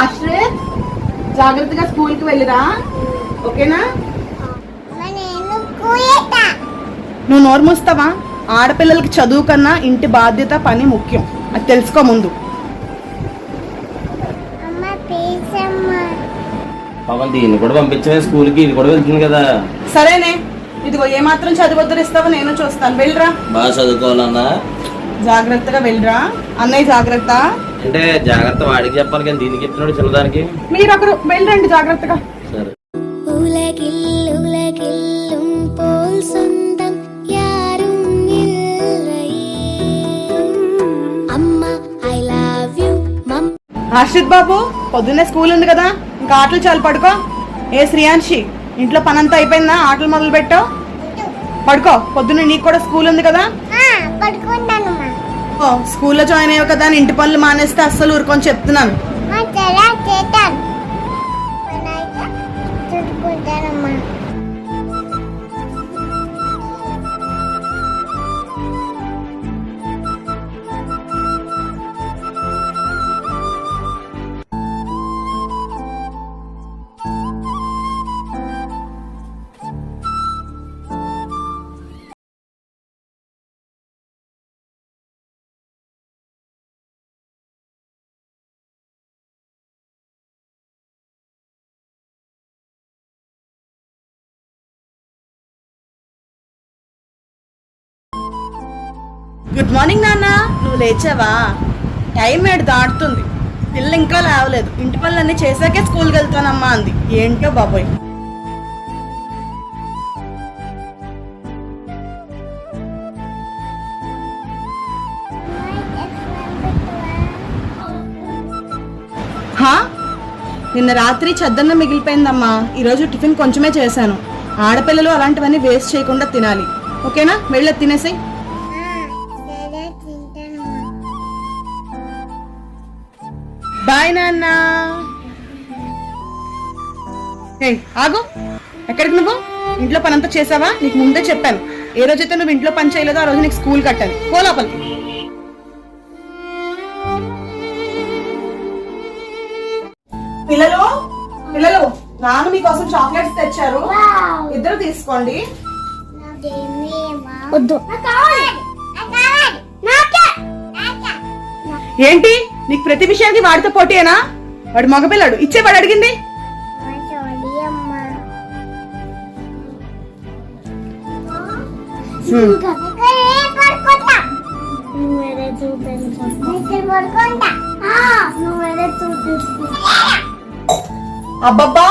ఆశ్రయ్ జాగ్రత్తగా స్కూల్కి వెళ్ళిరా. ఓకేనా? నువ్వు నోరు మూస్తావా? ఆడపిల్లలకి చదువు కన్నా ఇంటి బాధ్యత పని ముఖ్యం. అది తెలుసుకో ముందు. పాపం దీన్ని కూడా పంపించే స్కూల్కి ఇది కూడా వెళ్తుంది కదా. సరేనే. ఇదిగో ఏమాత్రం చదువుద్దరిస్తావో నేను చూస్తాను. వెళ్ళరా. బాగా చదువుకోవాలన్నా. జాగ్రత్తగా వెళ్ళరా. అన్నయ్య జాగ్రత్త. అంటే జాగ్రత్త వాడికి చెప్పాలి కానీ దీనికి చెప్తున్నాడు చిన్నదానికి. మీరు ఒకరు వెళ్ళండి జాగ్రత్తగా సరే హర్షిత్ బాబు పొద్దున్నే స్కూల్ ఉంది కదా ఇంకా ఆటలు చాలు పడుకో. ఏ శ్రీయాంశి ఇంట్లో పనంతా అయిపోయిందా? ఆటలు మొదలు పెట్టావు పడుకో పొద్దున్నే నీకు కూడా స్కూల్ ఉంది కదా. పడుకుంటాను స్కూల్లో జాయిన్ అయ్యావు కదా అని ఇంటి పనులు మానేస్తే అస్సలు ఊరుకొని చెప్తున్నాను. గుడ్ మార్నింగ్ నాన్న. నువ్వు లేచావా? టైం ఏడు దాటుతుంది. పిల్ల ఇంకా లేవలేదు. ఇంటి పనులన్నీ చేశాకే స్కూల్కి వెళ్తానమ్మా అంది. ఏంటో బాబోయ్. నిన్న రాత్రి చెద్దన్న మిగిలిపోయిందమ్మా. ఈరోజు టిఫిన్ కొంచెమే చేశాను. ఆడపిల్లలు అలాంటివన్నీ వేస్ట్ చేయకుండా తినాలి. ఓకేనా? వెళ్ళి తినేసాయి. బాయ్ నాన్న. ఆగు. ఎక్కడికి నువ్వు? ఇంట్లో పనంతా చేసావా? నీకు ముందే చెప్పాను. ఏ రోజైతే నువ్వు ఇంట్లో పని చేయలేదో ఆ రోజు నీకు స్కూల్ కట్టాలి పో లోపలికి. పిల్లలు పిల్లలు నాన్న మీకోసం చాక్లెట్స్ తెచ్చారు. ఇద్దరు తీసుకోండి. వద్దు. ఏంటి? నీకు ప్రతి విషయానికి వాడితో పోటీయేనా? వాడు మగపిల్లాడు. ఇచ్చే వాడు అడిగింది. అబ్బబ్బా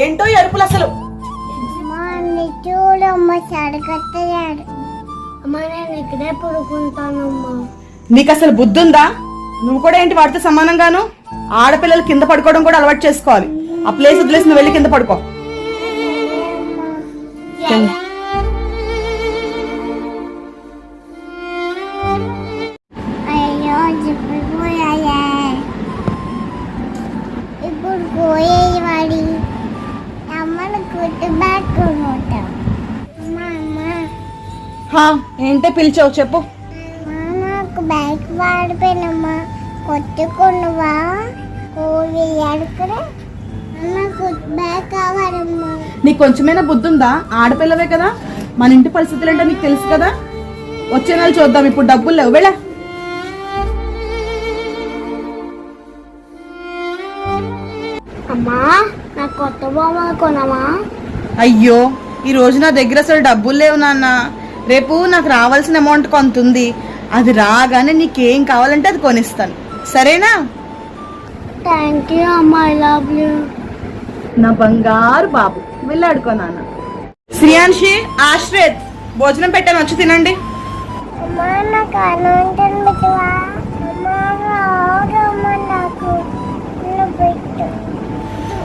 ఏంటో ఎరుపులు అసలు? నీకు అసలు బుద్ధి ఉందా నువ్వు కూడా ఏంటి వాడితో సమానంగాను? ఆడపిల్లలు కింద పడుకోవడం కూడా అలవాటు చేసుకోవాలి. ఆ ప్లేస్ వదిలేసి నువ్వు వెళ్ళి కింద పడుకో. ఏంటే పిలిచావు చెప్పు. అమ్మ, నాకు బైక్ వాడిపోయినమ్మా కొట్టుకున్నవా? కోవి అడుకునే నాకు కొంచెమైనా బుద్ధి ఉందా ఆడపిల్లవే కదా. మన ఇంటి పరిస్థితులు ఏంటో నీకు తెలుసు కదా. వచ్చే నెల చూద్దాం ఇప్పుడు డబ్బులు లేవు. వెళ్ళా. అమ్మా కొత్త బొమ్మలు కొనమా అయ్యో ఈ రోజు నా దగ్గర అసలు డబ్బులు లేవు నాన్న. రేపు నాకు రావాల్సిన అమౌంట్ కొంత ఉంది. అది రాగానే నీకేం కావాలంటే అది కొనిస్తాను. సరేనా? థ్యాంక్ యూ అమ్మా ఐ లవ్ యూ నా బంగారు బాబు వెళ్ళాడుకో నాన్న. శ్రియాన్షి ఆశ్రేత్ భోజనం పెట్టాను వచ్చి తినండి.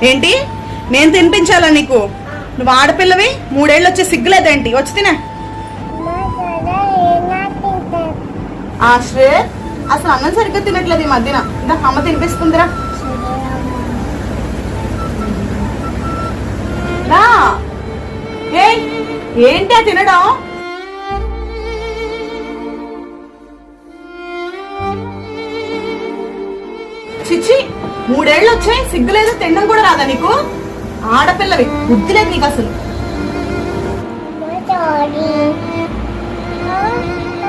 ఏంటి? నేను తినిపించాలా నీకు? నువ్వు ఆడపిల్లవి? మూడేళ్ళు వచ్చే సిగ్గులేదేంటి? వచ్చి తినే. ఆశ్రేత్ అసలు అన్నం సరిగ్గా తినట్లేదు ఈ మధ్యన. ఇందాక అమ్మ తినిపిస్తుందిరా. రా. ఏయ్, ఏంటి ఆ తినడం? చిచ్చి మూడేళ్ళు వచ్చాయి సిగ్గులేదు తినడం కూడా రాదా నీకు? ఆడపిల్లవి బుద్ధి లేదు నీకు అసలు.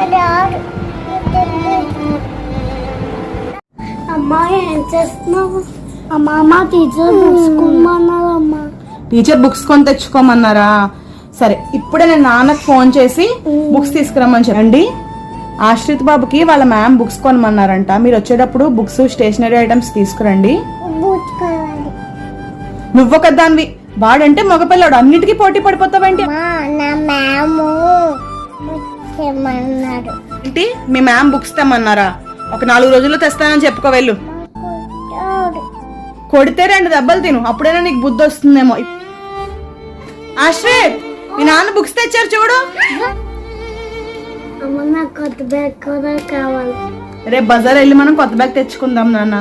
అమ్మ అమ్మా ఏం చేస్తున్నావు? అమ్మా మా టీచర్ బుక్స్ కొని తెచ్చుకోమన్నారా? సరే ఇప్పుడే నేను నాన్నకు ఫోన్ చేసి బుక్స్ తీసుకురమ్మని చెప్పండి. ఆశ్రిత్ బాబుకి వాళ్ళ మ్యామ్ బుక్స్ కొనమన్నారంట. మీరు వచ్చేటప్పుడు బుక్స్ స్టేషనరీ ఐటమ్స్ తీసుకురండి. కావాలి. నువ్వొక దానివి. వాడంటే మగపిల్లాడు. అన్నిటికీ పోటీ పడిపోతావేంటి? మా నా మ్యాము వచ్చేమన్నాడు ఏంటి మీ మ్యామ్ బుక్స్ తెమ్మన్నారా? ఒక నాలుగు రోజుల్లో తెస్తానని చెప్పుకో వెళ్ళు. కొడితే రెండు దెబ్బలు తిను. అప్పుడైనా నీకు బుద్ధి వస్తుందేమో. ఆశ్రిత్ మీ నాన్న బుక్స్ తెచ్చారు చూడు. అమ్మ నాకు కొత్త బ్యాగ్ కూడా కావాలి. రేపు బజార్ వెళ్ళి మనం కొత్త బ్యాగ్ తెచ్చుకుందాం నాన్న.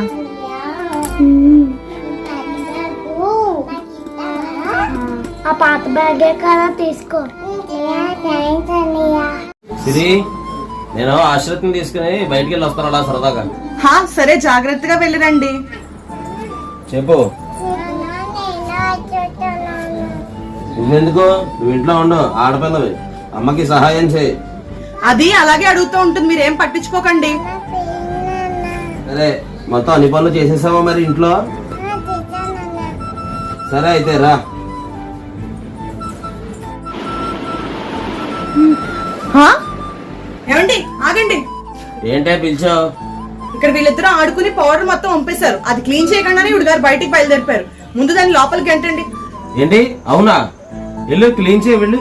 ఆ పాత బ్యాగే కదా తీసుకో. సిరి. నేను ఆశ్రతిని తీసుకుని బయటికి వెళ్ళి వస్తాను అలా సరదాగా. హా సరే జాగ్రత్తగా వెళ్ళిరండి. చెప్పు. నువ్వెందుకు? నువ్వు ఇంట్లో ఉండు ఆడపిల్లవి. అమ్మకి సహాయం చేయి. అది అలాగే అడుగుతూ ఉంటుంది మీరేం పట్టించుకోకండి. సరే మొత్తం అన్ని పనులు చేసేసావా మరి ఇంట్లో? సరే అయితే రా. హా? ఏంటే పిలిచావు? ఇక్కడ వీళ్ళిద్దరూ ఆడుకుని పౌడర్ మొత్తం పంపేశారు అది క్లీన్ చేయకుండానే ఇవిడు గారు బయటికి బయలుదేరిపారు ముందు దాన్ని లోపలికి ఎంటండి. ఏంటి? అవునా? వెళ్ళు క్లీన్ చేయి వెళ్ళు